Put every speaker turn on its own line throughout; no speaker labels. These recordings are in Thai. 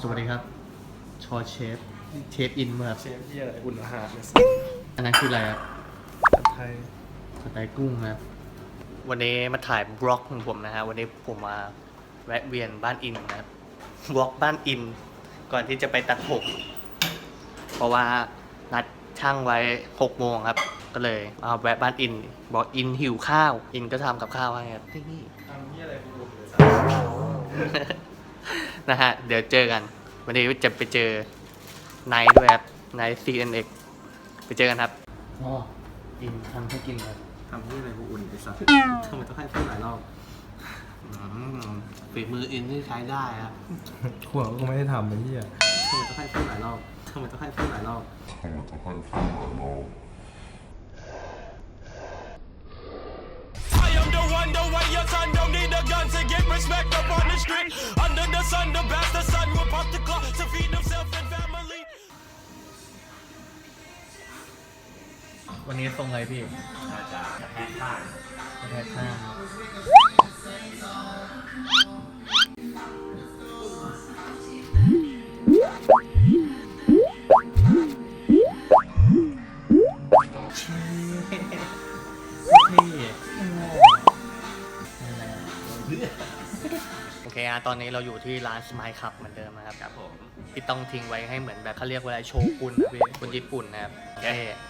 สวัสดีครับ ชอเชฟ เชฟอินมาครับ
เชฟที่อะไรอุ่นอาหารเนี่ย
อันนั้นคืออะไรครับ
ผัดไทย
สไตล์กุ้งนะครับ วันนี้มาถ่ายบล็อกของผมนะฮะ วันนี้ผมมาแวะเวียนบ้านอินนะครับบล็อกบ้านอิน ก่อนที่จะไปตัดผม เพราะว่านัดช่างไว้หกโมงครับ ก็เลยมาแวะบ้านอิน บอกอินหิวข้าว อินก็ทำกับข้าวให้ครับนี่
ทำที่อะไรกูอุ่นเลยสัตว์
นะฮะ เดี๋ยวเจอกัน วันนี้จะไปเจอไนท์ด้วยครับไนท์ CNX ไปเจอกันครับอ๋ออินทำให้กินครับ
ทำที่อะไรกูอุ่นเลยสัตว์ทำไมต้องให้พูดหลายรอบ
อืมฝีมืออินที่ใช้ได้ครับ
หัวก็ไม่ได้ทำไอ้เหี้ยทำไมต้องให้พูดหลายรอบทำไมต้องให้พูดหลายรอบ
I the sun, the bastard son will pop the clock to feed himself and family.
วันนี้ทรงอะไรพี่จะแพ้ข้างจะแพ้ข้าง ตอนนี้เราอยู่ที่ร้านสมายคับเหมือนเดิมนะครับครับผมที่ต้องทิ้งไว้ให้เหมือนแบบเขาเรียกว่าอะไรโชกุนนะพี่คนญี่ปุ่นนะครับโอเค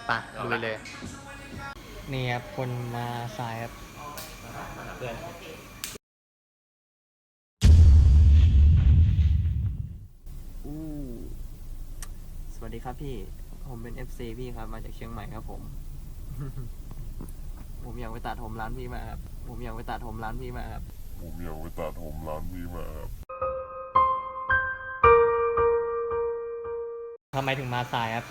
ไปะดูไปเลย นี่ครับคนมาสายครับเพื่อนอู้สวัสดีครับพี่ ผมเป็น FC พี่ครับ มาจากเชียงใหม่ครับผม ผมอยากไปตัดผมร้านพี่มาครับ ผมอยากไปตัดผมร้านพี่มาครับ
ผมอยากไปตัดผมร้านพี่มาครับ
ทำไมถึงมาสายครับ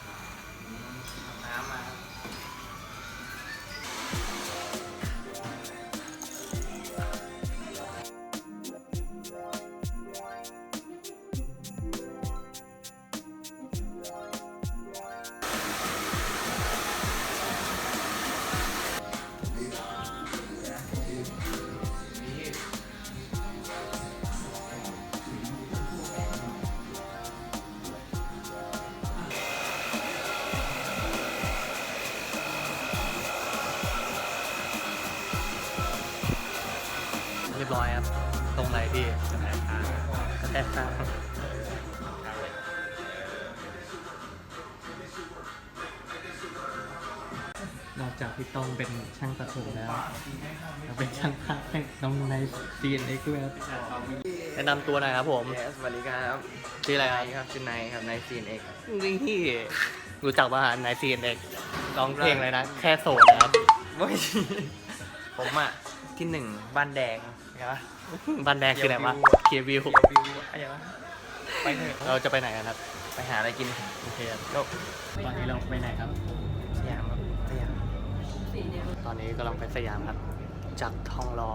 พี่กระแทกข้างกระแทกข้างนอกจากพี่ต้องเป็นช่างตัดผมแล้วยังเป็นช่างภาพให้น้องใน CNX ด้วยครับแนะนำตัวหน่อยครับผม
สวัสดีครับ
ชื่ออะไร
นาย
ค
ครับรับชื่อนายครับนายซีนเอก
นี่รู้จักว่าใน CNX ร้องเพลงเลยนะ แค่โสดนะครับ
โอ้ยผมอะ ที่หนึ่งบ้านแดงใช่ปะ
บ้านแดงคือไหนวะเคียวิว
เกียร์วิวอะไรวะไปเถอะ
เราจะไปไหนกันครับ
ไปหาอะไรกิน
โอเคครับ
ก็
ตอนนี้เราไปไหนครับ
สยามครับสยาม
ตอนนี้กำลังไปสยามครับ จากทองหล่อ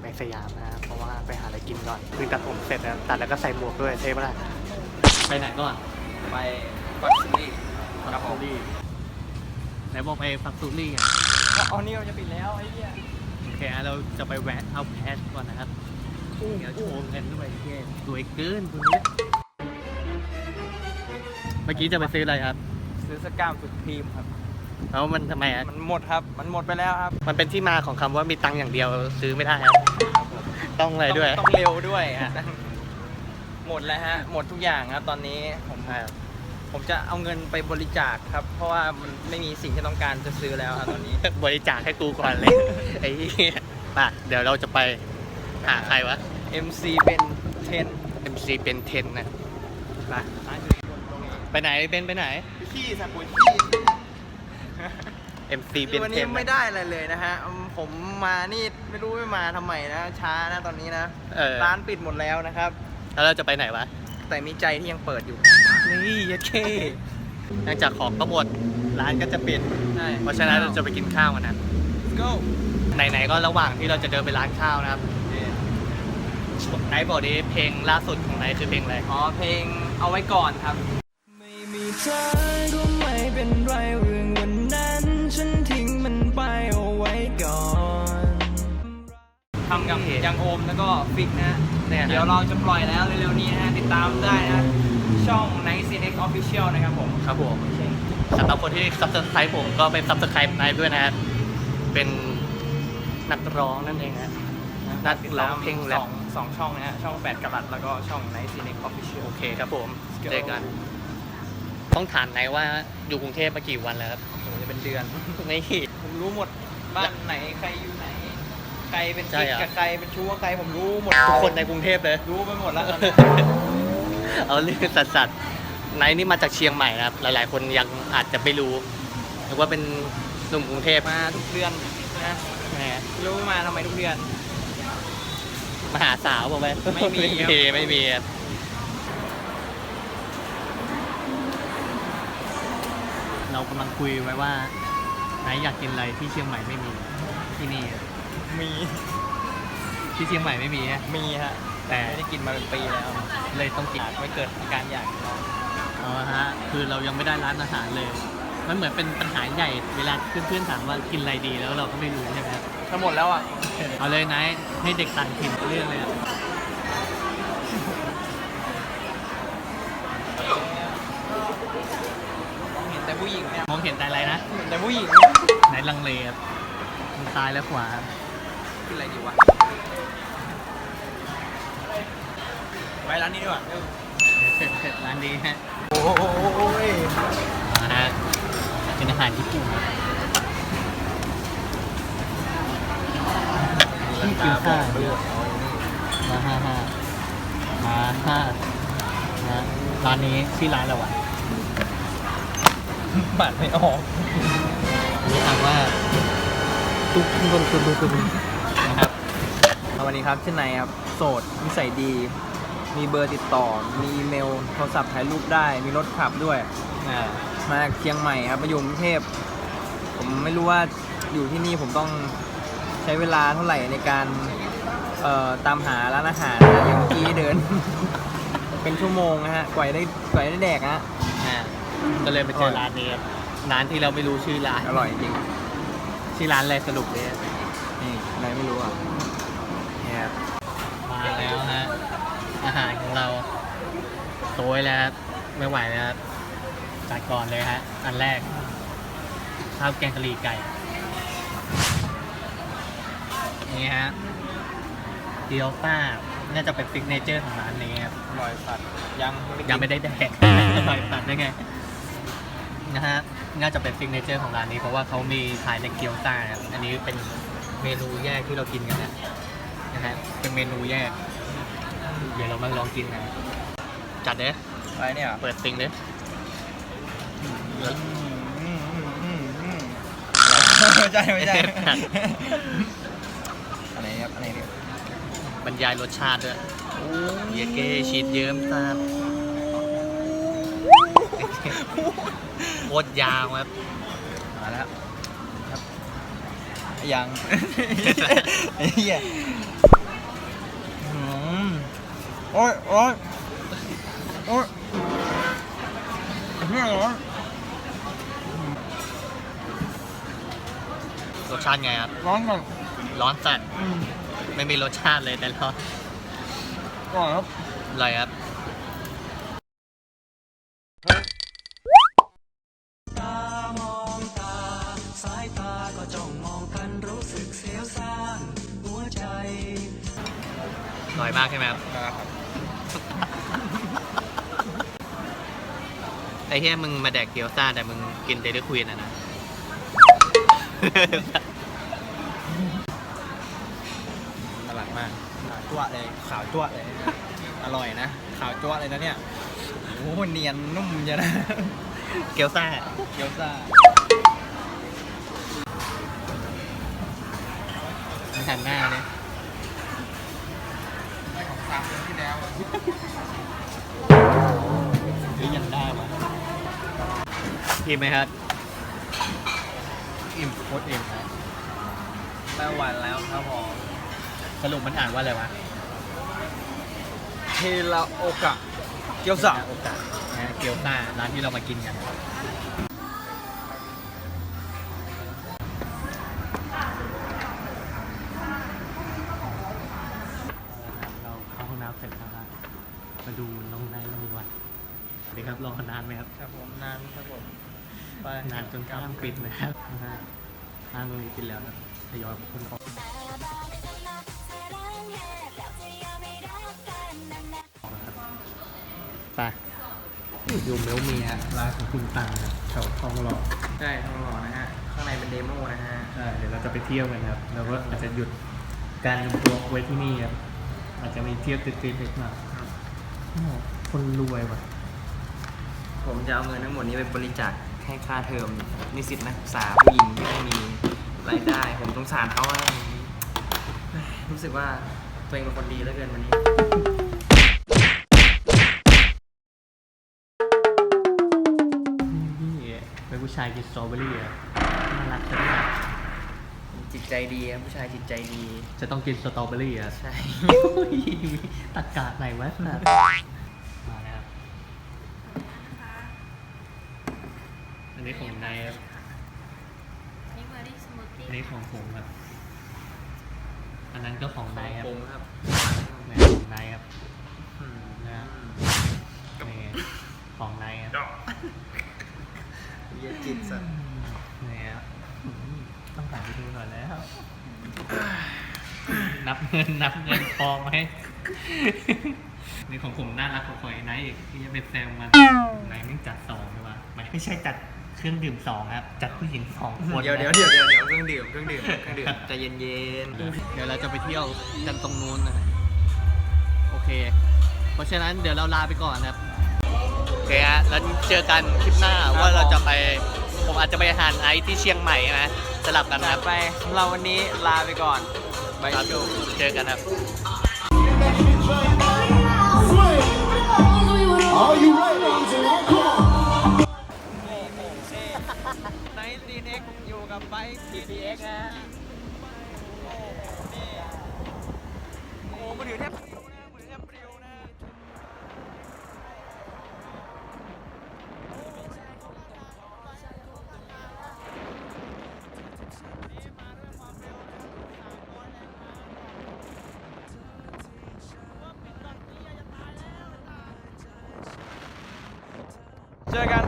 ไปสยามนะครับเพราะว่าไปหาอะไรกินก่อนคือตัดผมเสร็จแล้วตัดแล้วก็ใส่หมวกด้วยเท่ปะล่ะไปไหนก่อน
ไปปักซิลี่ครับผม
รี่ไหนบอกไปฟักซูรี่อะ
อ๋อนี่เราจะปิดแล้วไอ้เหี้ย
โอ เคอะเราจะไปแวะเอาแพชก่อนนะครับ เดี๋ยวโชว์เงินด้วยเท่สวยเกินคนนี้เมื่อกี้จะไปซื้ออะไรครับ
ซื้อสกามสุดครีมครับ
แล้วมันทำไมอะ
มันหมดครับ มันหมดไปแล้วครับ
มันเป็นที่มาของคำว่ามีตังค์อย่างเดียวซื้อไม่ได้ครับ ต้องอะไรด้วย
ต้องต้องเร็วด้วยอะหมดแล้วฮะ หมดทุกอย่างครับตอนนี้ผม
อ่า
ผมจะเอาเงินไปบริจาคครับ เพราะว่ามันไม่มีสิ่งที่ต้องการจะซื้อแล้วครับตอนนี้
บริจาคให้กูก่อนเลย ไอ้เหี้ยป่ะเดี๋ยวเราจะไปหาใครวะ
MC เป็น10
MC เป็นเทนนะไปไปไหนเบนไปไหน
ขี้สักปุ๋ยขี้
MC
คื
เป็
อนวัน
เท
นี้
น
ไม่ได้อะไรเลยนะฮะอืมผมมานี่ไม่รู้ไม่มาทำไมนะช้านะตอนนี้นะ
เออ
ร้านปิดหมดแล้วนะครับ
แล้วเราจะไปไหนวะ
แต่มีใจที่ยังเปิดอยู่
นี่ยัดเคหลังจากของก็หมดร้านก็จะปิด
ใช่
เพราะฉะนั้นเราจะไปกินข้าวกันนะ
go
ไหนๆก็ระหว่างที่เราจะเดินไปร้านข้าวนะครับไนท์บอกดิเพลงล่าสุดของไนท์คือเพลงอะไร
อ๋อ เพลงเอาไว้ก่อนครับ
ไม่มีเธอก็ไม่เป็นไรเรื่องวันนั้นฉันทิ้งมันไปเอาไว้ก่อน
ทำกับยังโอมแล้วก็ฟิกนะฮะ
เนี่ย
เดี๋ยวเราจะปล่อยแล้วเร็วๆนี้นะฮะติดตามได้นะ ช่อง Night c i n e x Official นะครับผม
ครับผมสำหรับคนที่ซับสไครต์ผมก็ไปซับสไครต์นายด้วยนะครับเป็นนักร้องนั่นเองนะนักร้องเพลงแร
ส
ป
องสองช่องนะฮะช่อง 8กะลัดแล้วก็ช่อง Night c i n e x Official
โอเคครับผม
Let's go
เจอกันต้องถามนายว่าอยู่กรุงเทพมากี่วันแล้วครับ
โอ้โหจะเป็นเดือน
ไม่
ผมรู้หมดบ้านไหนใครอยู่ไหนใครเป็น
ใช่
กิ๊ก
เหรอ
กับใครเป็นชู้กับใครผมรู้หมด
ทุกคนในกรุงเทพเลย
รู้ไปหมดแล้วตอนนี้
เอาเรื่องสัตว์สัตว์นายนี่มาจากเชียงใหม่นะครับ หลาย ๆ คนยังอาจจะไม่รู้หรือว่าเป็นหนุ่มกรุงเทพ
มาทุกเดือนนะ
แหม
ไม่รู้มาทำไมทุกเดือน
มาหาสาวบอกไหม
ไม่มีครับ
ไม่มีไม่มีครับเรากำลังคุยไว้ว่าไหนายอยากกินอะไรที่เชียงใหม่ไม่มีที่นี่อะ
มี
ที่เชียงใหม่ไม่มีฮะ
มีฮะ
แต่
ไม่ได้กินมาเป็นปีแล้ว
เลยต้องกิน
อาจไม่เกิดอาการอยาก
อ๋อฮะคือเรายังไม่ได้ร้านอาหารเลย มันเหมือนเป็นปัญหาใหญ่เวลาเพื่อนๆถามว่ากินอะไรดีแล้วเราก็ไม่รู้ใช่ไหมครับ
ทั้งหมดแล้วอะ
เอาเลยนายให้เด็กต่างถิ่นเรื่องเลยอะ
เห็นแต่ผู้หญิงเนี่ย
มองเห็นแต่อะไรนะ
เห็นแต่ผู้หญิง
ไหนลังเลครับทางซ้ายและขวา
กินอะไรดีวะ ไปร้านนี้ดีกว่า
เสร็จเสร็จร้านนี้ฮะ
โอ้ย
มาฮะเป็นอาหารญี่ปุ่นที่กินข้าวด้วยมาห้าห้ามาห้านะร้านนี้ชื่อร้านอะไรวะ
บัตรไม่ออก
รู้คำว่าตุ๊กตุ๊กตุ๊กตุ๊กตุ๊กนะครับ
สวัสดีครับชื่อนายครับ โสดนิสัยดี มีเบอร์ติดต่อ มีอีเมล โทรศัพท์ถ่ายรูปได้ มีรถขับด้วย
อ่า
มาจากเชียงใหม่ครับมาอยู่กรุงเทพ ผมไม่รู้ว่าอยู่ที่นี่ผมต้องใช้เวลาเท่าไหร่ในการ เอ่อ ตามหาร้านอาหารนะอย่างเมื่อกี้เดิน เป็นชั่วโมงนะฮะ กว่าจะได้กว่าจะได้แดกนะ
อ่าก็เลยไปเจอร้านนี้ครับร้านที่เราไม่รู้ชื่อร้าน
อร่อยจริง
ชื่อร้านอะไรสรุปเลย
นี่นายไม่รู้อะเนี่ยครับ
มาแล้วฮะ อาหารของเราโต้ยแล้วครับไม่ไหวแล้วครับจัดก่อนเลยฮะอันแรกข้าวแกงกะหรี่ไก่นี่ฮะเกี๊ยวซ่าน่าจะเป็นซิกเนเจอร์ของร้านนี้ครับ
อร่อยสัตว์ยัง
ยังไม่ได้แดกอร่อยตัดได้ไงนะฮะน่าจะเป็นซิกเนเจอร์ของร้านนี้เพราะว่าเขามีขายในเกี๊ยวซ่าครับอันนี้เป็นเมนูแยกที่เรากินกันนะนะฮะเป็นเมนูแยก เดี๋ยวเรามาลองกินกันจัดเด้
อะไรเนี่ย
เปิดซิงเด้
ไม่ใช่ไม่ใช่อะไรครับอะไรเนี่ย
บรรยายรสชาติด้วยเยเกชีสเยิ้มซาบโคตรยาวครับ
มาแล้วครับยังไอ้เหี้ยอืม โอ้ยโอ้ยโอ้ยเหี้ยร้อน
รสชาติไงครับ
ร้อนก่อน
ร้อนจัด
อืม
ไม่มีรสชาติเลยแต่ร้อน
ก่อนครับ
อร่อยครับอร่อยมากใช่ไหมครับ
นะครับ
ไอ้เหี้ยมึงมาแดกเกี๊ยวซ่าแต่มึงกินเดลิควีนอะนะ
อร่อยมากขาวจั่วเลยขาวจั่วเลย อร่อยนะขาวจั่วเลยนะเนี่ยโอ้โหเนียนนุ่มเยอะนะ
เกี๊ยวซ่า
เกี๊ยวซ่า
มันหันหน้าเนี่ย
ของ สามเดือนที่แล้ว
หรือยังได้วะอิ่มไหมครับ อิ่มโคตรอิ่มนะ
แม่วันแล้วครับผม
สรุปมันอ่านว่าอะไรวะ
เทราโอกะ เกี๊ยวซ่า
โอกาสนะฮะเกี๊ยวซ่าร้านที่เรามากินกันเราเข้าห้องน้ รับรอนานไหมครับ
ครับผมนานครับผม
นานจนห้างปิดนะครับนะฮะห้างตรงนี้ปิดแล้วครับทยอยคนออกไปอยู่เมลมีฮะร้านของคุณตังครับแถวทองหล่อ
ใช่ทองหล่อนะฮะ ข้างในเป็นเดโมนะฮะ
ใช่เดี๋ยวเราจะไปเที่ยวกันครับ แล้วก็อาจจะหยุดการลงตัวไว้ที่นี่ครับอาจจะมีเที่ยวติดๆเล็กหน่อยโอ้โหคนรวยว่ะ
ผมจะเอาเงินทั้งหมดนี้ไปบริจาคให้ค่าเทอมนิสิตนักศึกษาผู้หญิงที่ไม่มีรายได้ ผมสงสารเขาอะรู้สึกว่าตัวเองเป็นคนดีเหลือเกินวันนี้
นี่เป็นผู้ชายกินสตรอเบอรี่อะน่ารักจังเลย
จิตใจดีครับผู้ชายจิตใจดี
จะต้องกินสตรอเบอรี่อะ
ใช่
ตักกาดไหนวะน่ะมาแล้วครับอันนี้ของนายครับ
นี่เบอร์รี่สมูทตี้
อันนี้ ของผมครับ อันนั้นก็ของนายครับ
ผมครับ
นี่ของนายครับ
อืม
นะฮะนี่ของนายครับ
เยียจิตสัตว์
นี่ครับอืมต้องถ่ายไปดูหน่อยแล้ว นับเงินนับเงินพอไหม นี่ของผมน่ารักกว่าของไอ้ไนท์อีกที่จะเป็นแซวมันไนท์ไม่จัดสองเลยว่ะไม่ไม่ใช่จัด เครื่องดื่มสองครับ จัดผู้หญิงสองคน
เดี๋ยวเดี๋ยวเดี๋ยวเดี๋ยวเดี๋ยวเครื่องดื่มเครื่องดื่มเครื่องดื่มใจเย็นเย็น
เดี๋ยวเราจะไปเที่ยวกันตรงนู้นนะโอเค เพราะฉะนั้นเดี๋ยวเราลาไปก่อนนะครับโอเคฮะแล้วเจอกันคลิปหน้าว่าเราจะไปผมอาจจะไปหานไอซ์ที่เชียงใหม่นะสลับกัน
ๆ
นะค
จา
รั
ก
บ
ไปเราวันนี้ลาไปก่อนบาย
ครับ
จู
เจอกันครับ
Are you ready to come on?
กับไบค์ TPX นะฮะโอ้โหมือถือแทบปลิวนะมือถือแทบปลิวนะเจอกัน